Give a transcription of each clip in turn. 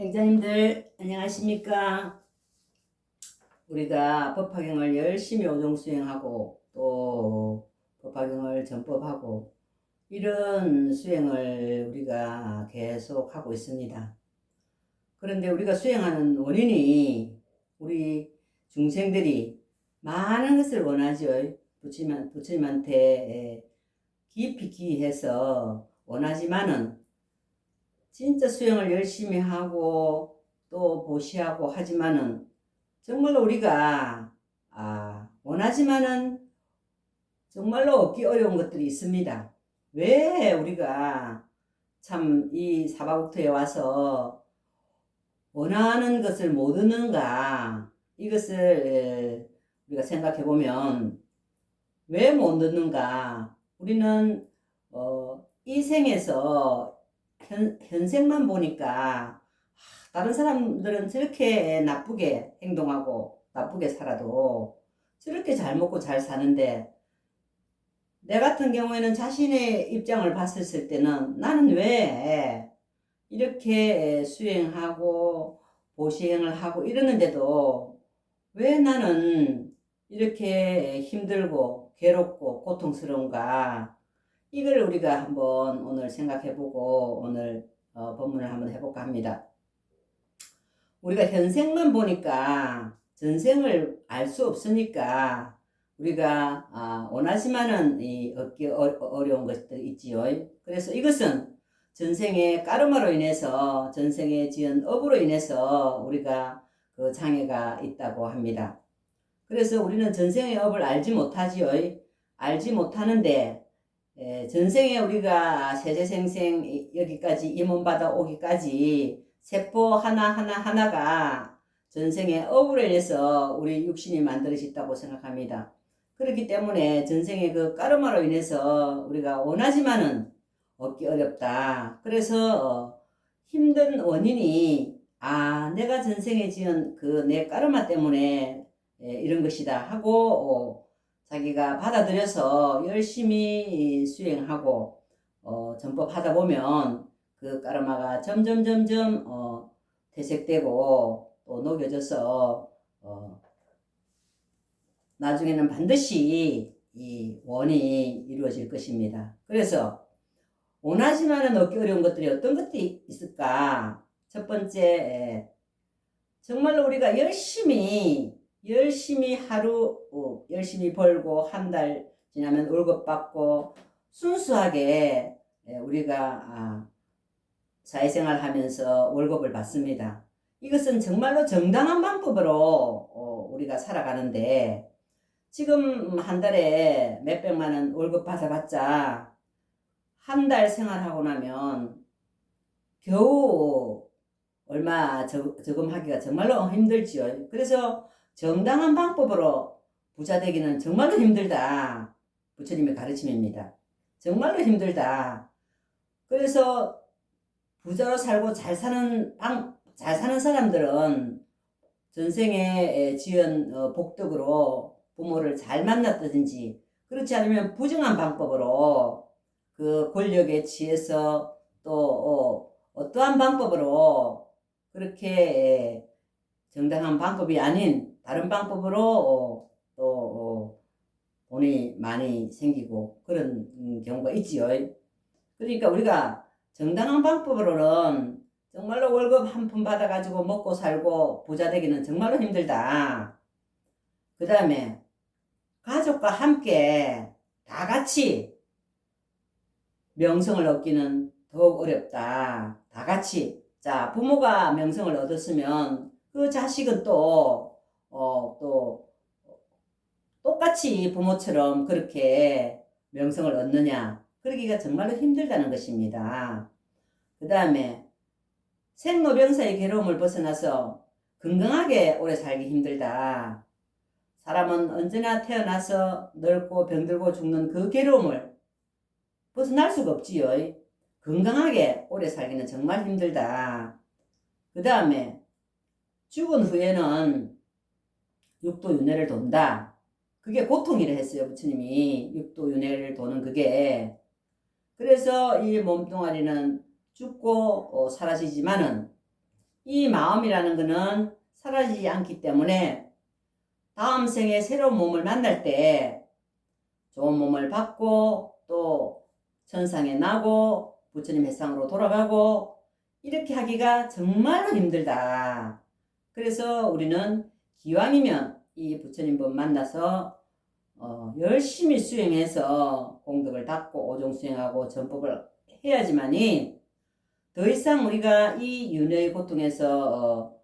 행자님들 안녕하십니까? 우리가 법화경을 열심히 오종 수행하고 또 법화경을 전법하고 이런 수행을 우리가 계속 하고 있습니다. 그런데 우리가 수행하는 원인이 우리 중생들이 많은 것을 원하죠. 부처님, 부처님한테 깊이 기해서 원하지만은 진짜 수영을 열심히 하고 또 보시하고 하지만은 정말로 우리가 아, 원하지만은 정말로 얻기 어려운 것들이 있습니다. 왜 우리가 참 이 사바국토에 와서 원하는 것을 못 얻는가 이것을 우리가 생각해 보면 왜 못 얻는가 우리는 어, 이 생에서 현, 현생만 보니까 아, 다른 사람들은 저렇게 나쁘게 행동하고 나쁘게 살아도 저렇게 잘 먹고 잘 사는데 내 같은 경우에는 자신의 입장을 봤을 때는 나는 왜 이렇게 수행하고 보시행을 하고 이러는데도 왜 나는 이렇게 힘들고 괴롭고 고통스러운가 이걸 우리가 한번 오늘 생각해보고 오늘 어, 본문을 한번 해볼까 합니다. 우리가 현생만 보니까 전생을 알 수 없으니까 우리가 아, 원하지만은 이 얻기 어, 어려운 것들이 있지요. 그래서 이것은 전생의 까르마로 인해서 전생에 지은 업으로 인해서 우리가 그 장애가 있다고 합니다. 그래서 우리는 전생의 업을 알지 못하지요. 알지 못하는데 에, 전생에 우리가 세제생생 여기까지 임원 받아 오기까지 세포 하나 하나 하나가 전생의 업으로 인해서 우리 육신이 만들어졌다고 생각합니다. 그렇기 때문에 전생의 그 까르마로 인해서 우리가 원하지만은 얻기 어렵다. 그래서 어, 힘든 원인이 아 내가 전생에 지은 그 내 까르마 때문에 이런 것이다 하고 어, 자기가 받아들여서 열심히 수행하고 어, 전법하다 보면 그 까르마가 점점 점점 어, 퇴색되고 또 녹여져서 어, 나중에는 반드시 이 원이 이루어질 것입니다. 그래서 원하지만은 얻기 어려운 것들이 어떤 것들이 있을까? 첫 번째, 정말로 우리가 열심히, 열심히 하루, 어, 열심히 벌고 한 달 지나면 월급 받고 순수하게 우리가 아, 사회생활 하면서 월급을 받습니다. 이것은 정말로 정당한 방법으로 어, 우리가 살아가는데 지금 한 달에 몇백만 원 월급 받아봤자 한 달 생활하고 나면 겨우 얼마 저금하기가 정말로 힘들지요. 그래서 정당한 방법으로 부자 되기는 정말로 힘들다. 부처님의 가르침입니다. 정말로 힘들다. 그래서 부자로 살고 잘 사는 방, 잘 사는 사람들은 전생에 지은 어, 복덕으로 부모를 잘 만났다든지 그렇지 않으면 부정한 방법으로 그 권력에 취해서 또 어, 떠한 방법으로 그렇게 정당한 방법이 아닌 다른 방법으로 어, 또 돈이 많이 생기고 그런 경우가 있지요. 그러니까 우리가 정당한 방법으로는 정말로 월급 한 푼 받아가지고 먹고 살고 부자 되기는 정말로 힘들다. 그 다음에 가족과 함께 다 같이 명성을 얻기는 더욱 어렵다. 다 같이. 자, 부모가 명성을 얻었으면 그 자식은 또, 어, 또, 똑같이 부모처럼 그렇게 명성을 얻느냐. 그러기가 정말로 힘들다는 것입니다. 그 다음에 생로병사의 괴로움을 벗어나서 건강하게 오래 살기 힘들다. 사람은 언제나 태어나서 늙고 병들고 죽는 그 괴로움을 벗어날 수가 없지요. 건강하게 오래 살기는 정말 힘들다. 그 다음에 죽은 후에는 육도 윤회를 돈다. 그게 고통이라 했어요. 부처님이 육도 윤회를 도는 그게. 그래서 이 몸뚱아리는 죽고 어, 사라지지만은 이 마음이라는 것은 사라지지 않기 때문에 다음 생에 새로운 몸을 만날 때 좋은 몸을 받고 또 천상에 나고 부처님 회상으로 돌아가고 이렇게 하기가 정말로 힘들다. 그래서 우리는 기왕이면 이 부처님 법 만나서 어, 열심히 수행해서 공덕을 닦고 오종 수행하고 전법을 해야지만이 더 이상 우리가 이 윤회의 고통에서 어,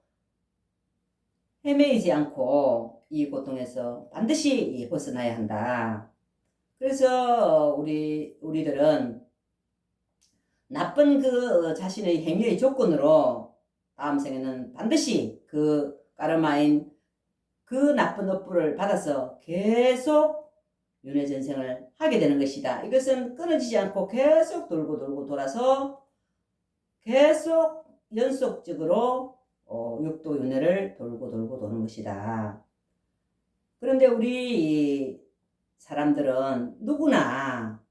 헤매이지 않고 이 고통에서 반드시 벗어나야 한다. 그래서 우리 우리들은 나쁜 그 자신의 행위의 조건으로 다음 생에는 반드시 그 까르마인 그 나쁜 업부를 받아서 계속 윤회 전생을 하게 되는 것이다. 이것은 끊어지지 않고 계속 돌고 돌고 돌아서 계속 연속적으로 어, 육도 윤회를 돌고 돌고 도는 것이다. 그런데 우리 사람들은 누구나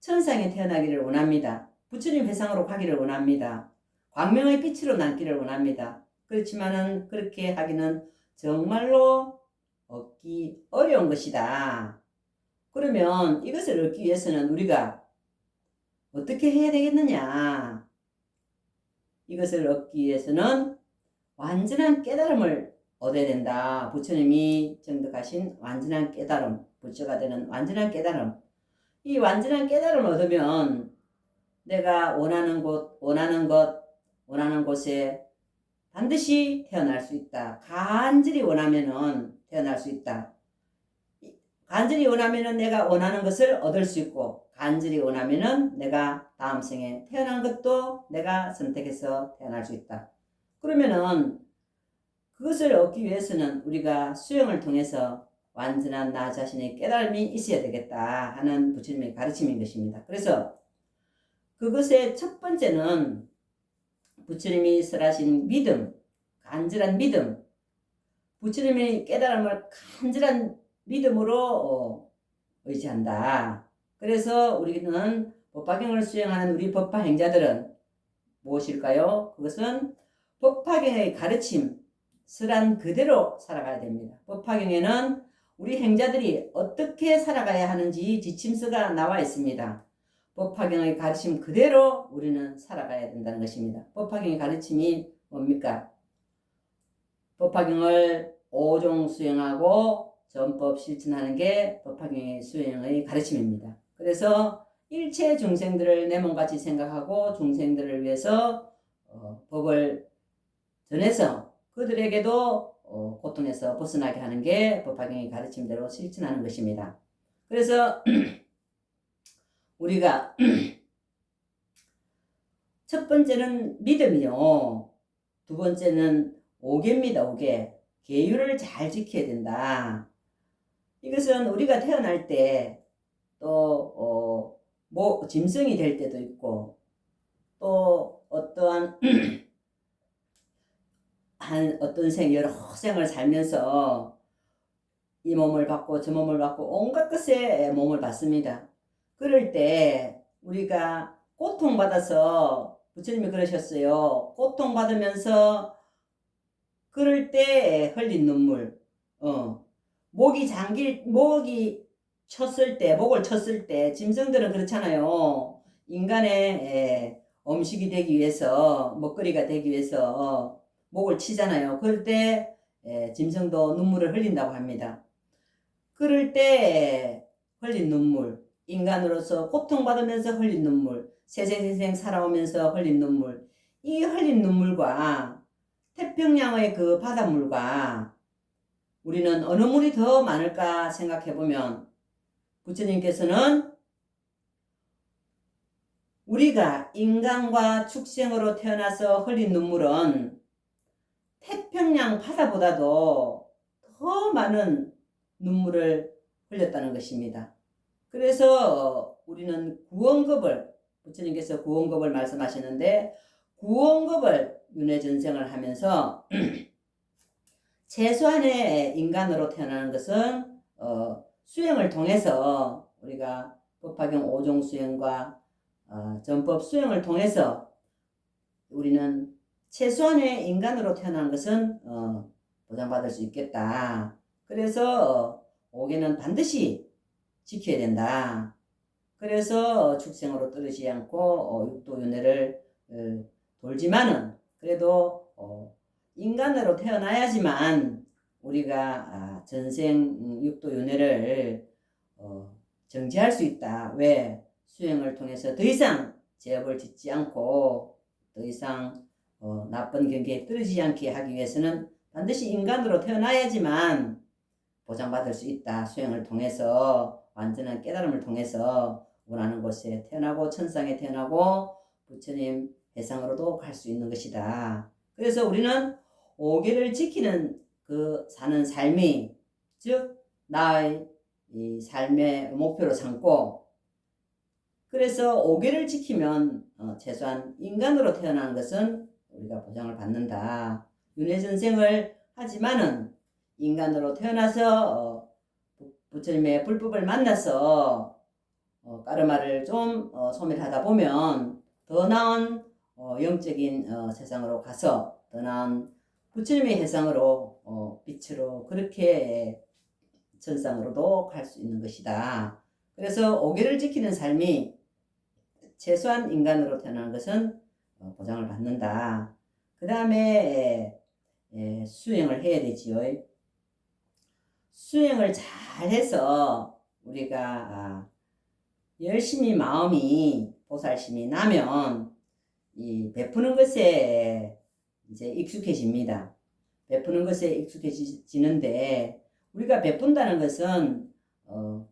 천상에 태어나기를 원합니다. 부처님 회상으로 가기를 원합니다. 광명의 빛으로 남기를 원합니다. 그렇지만은 그렇게 하기는 정말로 얻기 어려운 것이다. 그러면 이것을 얻기 위해서는 우리가 어떻게 해야 되겠느냐? 이것을 얻기 위해서는 완전한 깨달음을 얻어야 된다. 부처님이 정득하신 완전한 깨달음, 부처가 되는 완전한 깨달음. 이 완전한 깨달음을 얻으면 내가 원하는 곳, 원하는 것, 원하는 곳에 반드시 태어날 수 있다. 간절히 원하면은 태어날 수 있다. 간절히 원하면은 내가 원하는 것을 얻을 수 있고, 간절히 원하면은 내가 다음 생에 태어난 것도 내가 선택해서 태어날 수 있다. 그러면은 그것을 얻기 위해서는 우리가 수영을 통해서 완전한 나 자신의 깨달음이 있어야 되겠다 하는 부처님의 가르침인 것입니다. 그래서 그것의 첫 번째는 부처님이 설하신 믿음, 간절한 믿음, 부처님의 깨달음을 간절한 믿음으로 어, 의지한다. 그래서 우리는 법화경을 수행하는 우리 법화 행자들은 무엇일까요? 그것은 법화경의 가르침, 설한 그대로 살아가야 됩니다. 법화경에는 우리 행자들이 어떻게 살아가야 하는지 지침서가 나와 있습니다. 법화경의 가르침 그대로 우리는 살아가야 된다는 것입니다. 법화경의 가르침이 뭡니까? 법화경을 오종 수행하고 전법 실천하는 게 법화경의 수행의 가르침입니다. 그래서 일체 중생들을 내 몸같이 생각하고 중생들을 위해서 어, 법을 전해서 그들에게도 어, 고통에서 벗어나게 하는 게 법화경의 가르침대로 실천하는 것입니다. 그래서 우리가 첫 번째는 믿음이요. 두 번째는 오개입니다. 오개. 계율을 잘 지켜야 된다. 이것은 우리가 태어날 때 또, 어, 뭐, 짐승이 될 때도 있고, 또 어떠한, 한, 어떤 생, 여러 생을 살면서 이 몸을 받고 저 몸을 받고 온갖 것에 몸을 받습니다. 그럴 때 우리가 고통받아서 부처님이 그러셨어요. 고통받으면서 그럴 때 흘린 눈물, 어, 목이 잠길, 목이 쳤을 때, 목을 쳤을 때, 짐승들은 그렇잖아요. 인간의 음식이 되기 위해서, 먹거리가 되기 위해서 목을 치잖아요. 그럴 때 짐승도 눈물을 흘린다고 합니다. 그럴 때 흘린 눈물, 인간으로서 고통받으면서 흘린 눈물, 세생세생 살아오면서 흘린 눈물, 이 흘린 눈물과 태평양의 그 바닷물과 우리는 어느 물이 더 많을까 생각해 보면 부처님께서는 우리가 인간과 축생으로 태어나서 흘린 눈물은 태평양 바다보다도 더 많은 눈물을 흘렸다는 것입니다. 그래서 우리는 구원급을 부처님께서 구원급을 말씀하시는데 구원급을 윤회전생을 하면서 최소한의 인간으로 태어나는 것은 어, 수행을 통해서 우리가 법화경 5종 수행과 어, 전법 수행을 통해서 우리는 최소한의 인간으로 태어난 것은 어, 보장받을 수 있겠다. 그래서 어, 5개는 반드시 지켜야 된다. 그래서 어, 축생으로 떨어지지 않고 어, 육도윤회를 어, 돌지만은 그래도 어, 인간으로 태어나야지만 우리가 아, 전생 음, 육도윤회를 어, 정지할 수 있다. 왜? 수행을 통해서 더 이상 죄업을 짓지 않고 더 이상 어, 나쁜 경계에 떨어지지 않게 하기 위해서는 반드시 인간으로 태어나야지만 보장받을 수 있다. 수행을 통해서 완전한 깨달음을 통해서 원하는 곳에 태어나고 천상에 태어나고 부처님 해상으로도 갈 수 있는 것이다. 그래서 우리는 오계를 지키는 그 사는 삶이 즉 나의 이 삶의 목표로 삼고 그래서 오계를 지키면 어, 최소한 인간으로 태어나는 것은 우리가 보장을 받는다. 윤회 전생을 하지만은 인간으로 태어나서 어, 부- 부처님의 불법을 만나서 어, 까르마를 좀 어, 소멸하다 보면 더 나은 어, 영적인 어, 세상으로 가서 더 나은 부처님의 해상으로 어, 빛으로 그렇게 천상으로도 갈 수 있는 것이다. 그래서 오계를 지키는 삶이 최소한 인간으로 태어나는 것은 어, 보장을 받는다. 그 다음에 수행을 해야 되지요. 수행을 잘 해서 우리가 아, 열심히 마음이 보살심이 나면 이 베푸는 것에 이제 익숙해집니다. 베푸는 것에 익숙해지는데 우리가 베푼다는 것은 어,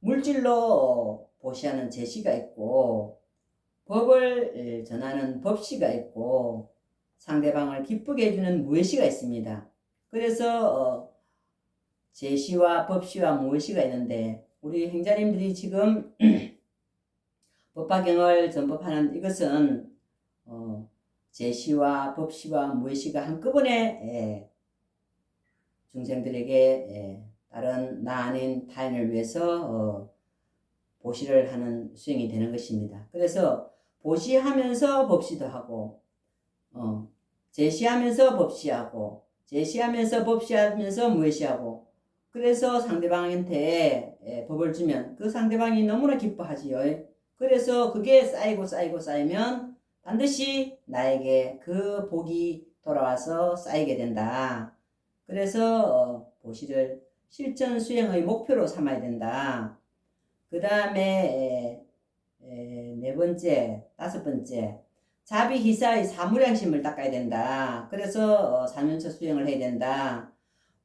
물질로 보시하는 제시가 있고 법을 전하는 법시가 있고 상대방을 기쁘게 해주는 무의시가 있습니다. 그래서 어, 제시와 법시와 무의시가 있는데 우리 행자님들이 지금 법화경을 전법하는 이것은 어, 제시와 법시와 무의시가 한꺼번에 예, 중생들에게 예, 다른 나 아닌 타인을 위해서 어, 보시를 하는 수행이 되는 것입니다. 그래서 보시하면서 법시도 하고 어, 제시하면서 법시하고 제시하면서 법시하면서 무의시하고 그래서 상대방한테 예, 법을 주면 그 상대방이 너무나 기뻐하지요. 그래서 그게 쌓이고 쌓이고 쌓이면 반드시 나에게 그 복이 돌아와서 쌓이게 된다. 그래서 어, 보시를 실천 수행의 목표로 삼아야 된다. 그 다음에 네 번째, 다섯 번째 자비 희사의 사무량심을 닦아야 된다. 그래서 어, 사면처 수행을 해야 된다.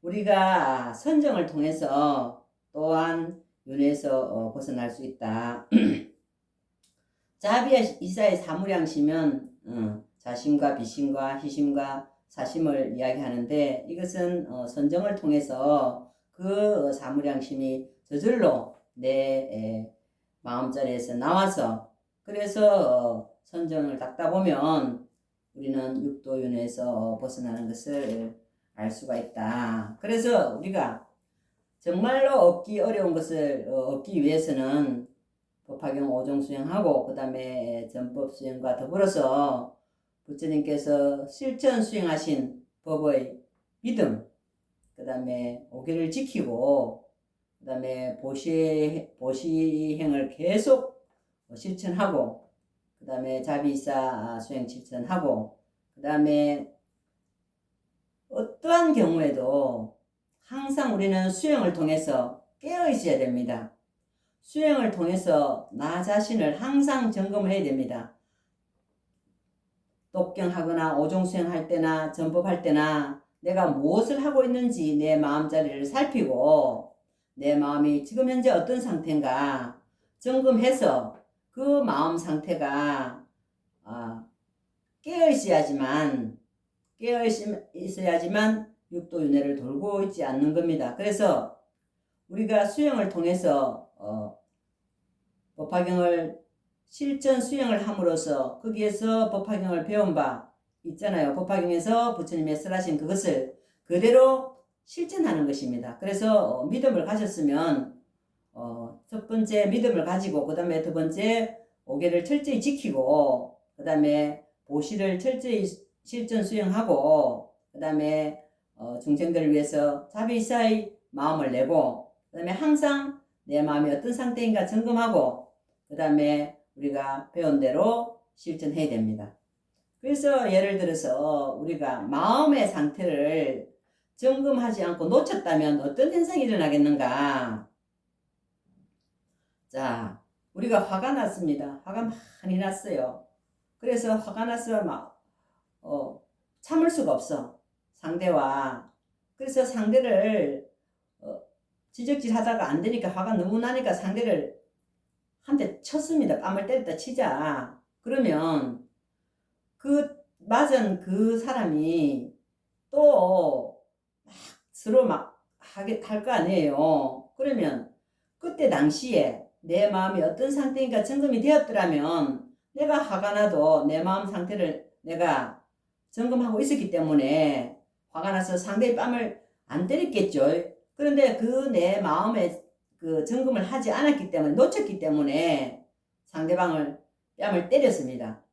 우리가 선정을 통해서 또한 윤회에서 어, 벗어날 수 있다. 자비 이사의 사무량심은 어, 자신과 비심과 희심과 사심을 이야기하는데 이것은 어, 선정을 통해서 그 사무량심이 저절로 내 에, 마음자리에서 나와서 그래서 어, 선정을 닦다 보면 우리는 육도윤에서 벗어나는 것을 알 수가 있다. 그래서 우리가 정말로 얻기 어려운 것을 어, 얻기 위해서는 법화경 오종 수행하고 그 다음에 전법 수행과 더불어서 부처님께서 실천 수행하신 법의 믿음, 그 다음에 오계를 지키고 그 다음에 보시, 보시행을 계속 실천하고 그 다음에 자비사 수행 실천하고 그 다음에 어떠한 경우에도 항상 우리는 수행을 통해서 깨어 있어야 됩니다. 수행을 통해서 나 자신을 항상 점검해야 됩니다. 독경하거나 오종수행할 때나 전법할 때나 내가 무엇을 하고 있는지 내 마음자리를 살피고 내 마음이 지금 현재 어떤 상태인가 점검해서 그 마음 상태가 아, 깨어 있어야지만 깨어 있어야지만 육도 윤회를 돌고 있지 않는 겁니다. 그래서 우리가 수행을 통해서 어, 법화경을 실전 수행을 함으로써 거기에서 법화경을 배운 바 있잖아요. 법화경에서 부처님의 설하신 그것을 그대로 실천하는 것입니다. 그래서 어, 믿음을 가졌으면 어, 첫 번째 믿음을 가지고 그 다음에 두 번째 오계를 철저히 지키고 그 다음에 보시를 철저히 실전 수행하고 그 다음에 어, 중생들을 위해서 자비사의 마음을 내고 그 다음에 항상 내 마음이 어떤 상태인가 점검하고 그 다음에 우리가 배운 대로 실천해야 됩니다. 그래서 예를 들어서 우리가 마음의 상태를 점검하지 않고 놓쳤다면 어떤 현상이 일어나겠는가? 자, 우리가 화가 났습니다. 화가 많이 났어요. 그래서 화가 나서 막, 어, 참을 수가 없어. 상대와. 그래서 상대를, 어, 지적질 하다가 안 되니까 화가 너무 나니까 상대를 한 대 쳤습니다. 뺨을 때렸다 치자. 그러면 그 맞은 그 사람이 또 막 서로 막 하게 할 거 아니에요. 그러면 그때 당시에 내 마음이 어떤 상태인가 점검이 되었더라면 내가 화가 나도 내 마음 상태를 내가 점검하고 있었기 때문에 화가 나서 상대의 뺨을 안 때렸겠죠. 그런데 그 내 마음에 그 점검을 하지 않았기 때문에 놓쳤기 때문에 상대방을 뺨을 때렸습니다.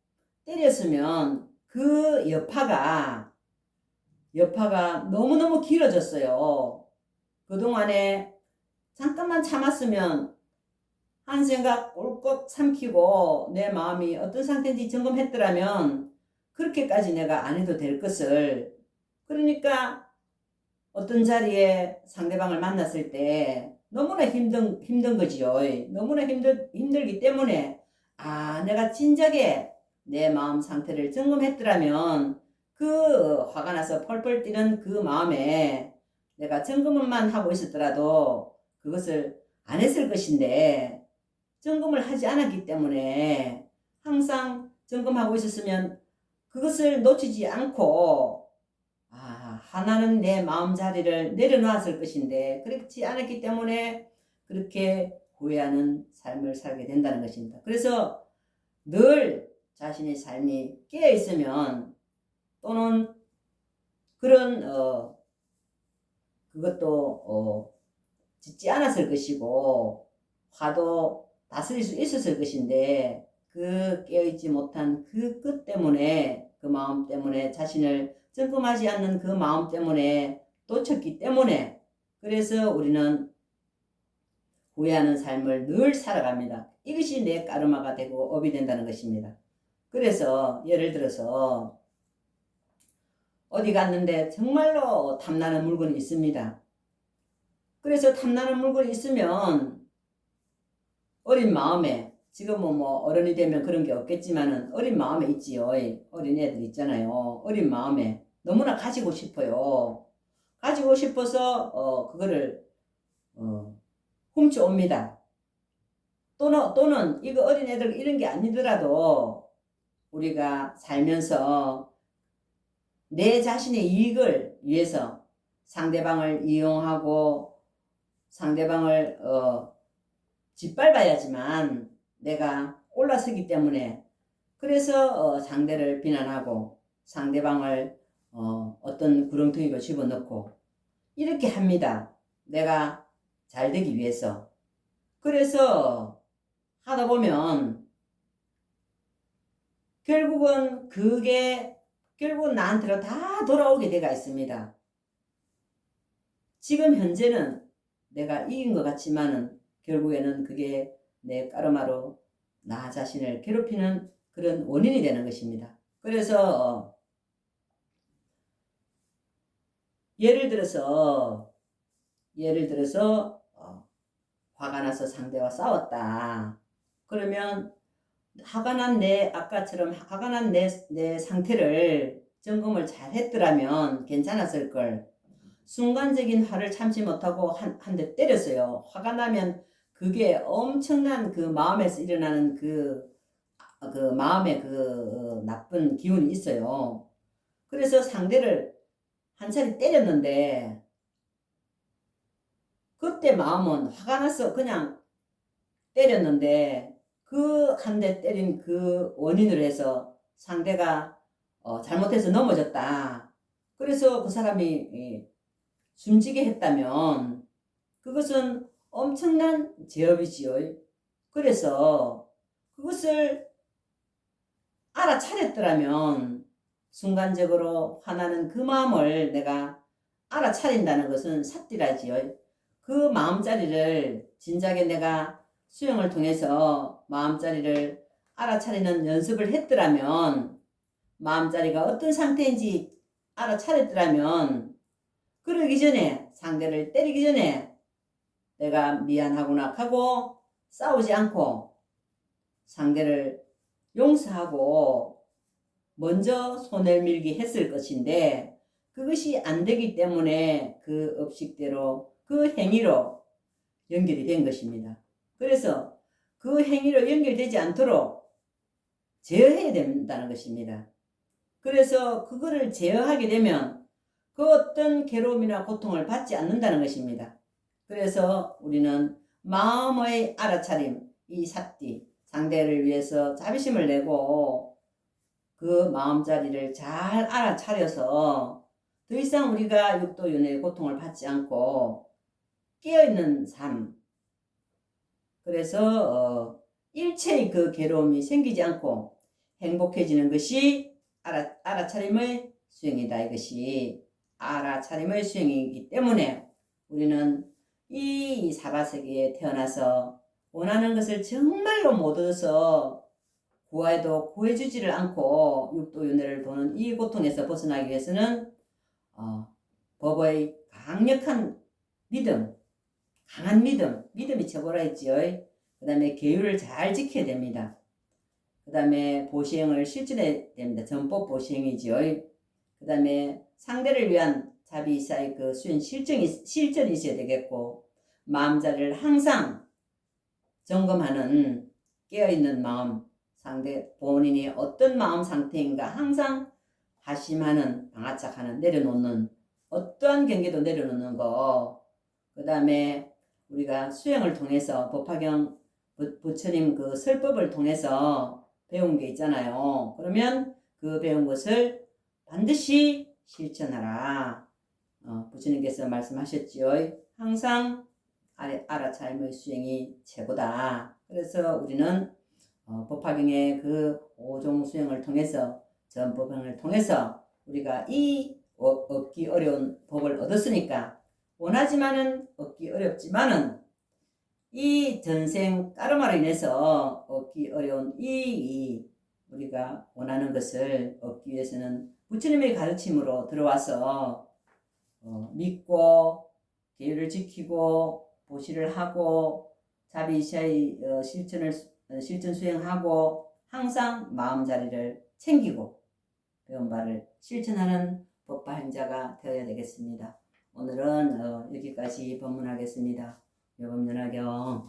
때렸으면 그 여파가 여파가 너무너무 길어졌어요. 그동안에 잠깐만 참았으면 한 생각 꼴꺽 삼키고 내 마음이 어떤 상태인지 점검했더라면 그렇게까지 내가 안 해도 될 것을 그러니까 어떤 자리에 상대방을 만났을 때 너무나 힘든 힘든 거지요. 너무나 힘들 힘들기 때문에 아 내가 진작에 내 마음 상태를 점검했더라면 그 화가 나서 펄펄 뛰는 그 마음에 내가 점검만 하고 있었더라도 그것을 안 했을 것인데 점검을 하지 않았기 때문에 항상 점검하고 있었으면 그것을 놓치지 않고 아 하나는 내 마음 자리를 내려놓았을 것인데 그렇지 않았기 때문에 그렇게 후회하는 삶을 살게 된다는 것입니다. 그래서 늘 자신의 삶이 깨어 있으면 또는 그런 어 그것도 어 짓지 않았을 것이고 화도 다스릴 수 있었을 것인데 그 깨어있지 못한 그 끝 때문에 그 마음 때문에 자신을 점검하지 않는 그 마음 때문에 놓쳤기 때문에 그래서 우리는 후회하는 삶을 늘 살아갑니다. 이것이 내 까르마가 되고 업이 된다는 것입니다. 그래서 예를 들어서 어디 갔는데 정말로 탐나는 물건이 있습니다. 그래서 탐나는 물건이 있으면 어린 마음에 지금은 뭐 어른이 되면 그런 게 없겠지만은 어린 마음에 있지요. 어린 애들 있잖아요. 어린 마음에 너무나 가지고 싶어요. 가지고 싶어서 어 그거를 어 훔쳐옵니다. 또는 또는 이거 어린 애들 이런 게 아니더라도 우리가 살면서 내 자신의 이익을 위해서 상대방을 이용하고 상대방을 어, 짓밟아야지만 내가 올라서기 때문에 그래서 어, 상대를 비난하고 상대방을 어, 어떤 구렁텅이로 집어넣고 이렇게 합니다. 내가 잘 되기 위해서. 그래서 하다 보면 결국은 그게 결국은 나한테로 다 돌아오게 돼가 있습니다. 지금 현재는 내가 이긴 것 같지만은 결국에는 그게 내 까르마로 나 자신을 괴롭히는 그런 원인이 되는 것입니다. 그래서 예를 들어서 예를 들어서 어, 화가 나서 상대와 싸웠다. 그러면 화가 난 내 아까처럼 화가 난 내 내 상태를 점검을 잘 했더라면 괜찮았을 걸. 순간적인 화를 참지 못하고 한 한 대 때렸어요. 화가 나면 그게 엄청난 그 마음에서 일어나는 그, 그 마음의 그 나쁜 기운이 있어요. 그래서 상대를 한 차례 때렸는데, 그때 마음은 화가 나서 그냥 때렸는데, 그 한 대 때린 그 원인으로 해서 상대가 어, 잘못해서 넘어졌다. 그래서 그 사람이 숨지게 했다면, 그것은 엄청난 제업이지요. 그래서 그것을 알아차렸더라면 순간적으로 화나는 그 마음을 내가 알아차린다는 것은 삿디라지요. 그 마음자리를 진작에 내가 수영을 통해서 마음자리를 알아차리는 연습을 했더라면 마음자리가 어떤 상태인지 알아차렸더라면 그러기 전에 상대를 때리기 전에 내가 미안하구나 하고 싸우지 않고 상대를 용서하고 먼저 손을 밀기 했을 것인데 그것이 안 되기 때문에 그 업식대로 그 행위로 연결이 된 것입니다. 그래서 그 행위로 연결되지 않도록 제어해야 된다는 것입니다. 그래서 그거를 제어하게 되면 그 어떤 괴로움이나 고통을 받지 않는다는 것입니다. 그래서 우리는 마음의 알아차림, 이 삿디, 상대를 위해서 자비심을 내고 그 마음자리를 잘 알아차려서 더 이상 우리가 육도윤회의 고통을 받지 않고 깨어있는 삶. 그래서 어, 일체의 그 괴로움이 생기지 않고 행복해지는 것이 알아, 알아차림의 수행이다. 이것이 알아차림의 수행이기 때문에 우리는 이 사바세계에 태어나서 원하는 것을 정말로 못 얻어서 구해도 구해주지를 않고 육도윤회를 도는 이 고통에서 벗어나기 위해서는 어, 법의 강력한 믿음, 강한 믿음, 믿음이 최고라 했지요. 그 다음에 계율을 잘 지켜야 됩니다. 그 다음에 보시행을 실천해야 됩니다. 전법 보시행이지요. 그 다음에 상대를 위한 자비 이사의 그 수행 실정이, 실전이 있어야 되겠고, 마음자리를 항상 점검하는 깨어있는 마음, 상대 본인이 어떤 마음 상태인가 항상 하심하는, 방아착하는, 내려놓는, 어떠한 경계도 내려놓는 거, 그 다음에 우리가 수행을 통해서 법화경 부- 부처님 그 설법을 통해서 배운 게 있잖아요. 그러면 그 배운 것을 반드시 실천하라. 어, 부처님께서 말씀하셨지요. 항상 알아- 알아차림의 수행이 최고다. 그래서 우리는 어, 법화경의 그 오종 수행을 통해서 전법행을 통해서 우리가 이 어, 얻기 어려운 법을 얻었으니까 원하지만은 얻기 어렵지만은 이 전생 까르마로 인해서 얻기 어려운 이, 이 우리가 원하는 것을 얻기 위해서는 부처님의 가르침으로 들어와서 어, 믿고 계율을 지키고 보시를 하고 자비시의 어, 실천을 어, 실천 수행하고 항상 마음 자리를 챙기고 배운 바를 실천하는 법화행자가 되어야 되겠습니다. 오늘은 어, 여기까지 법문하겠습니다. 여범연화경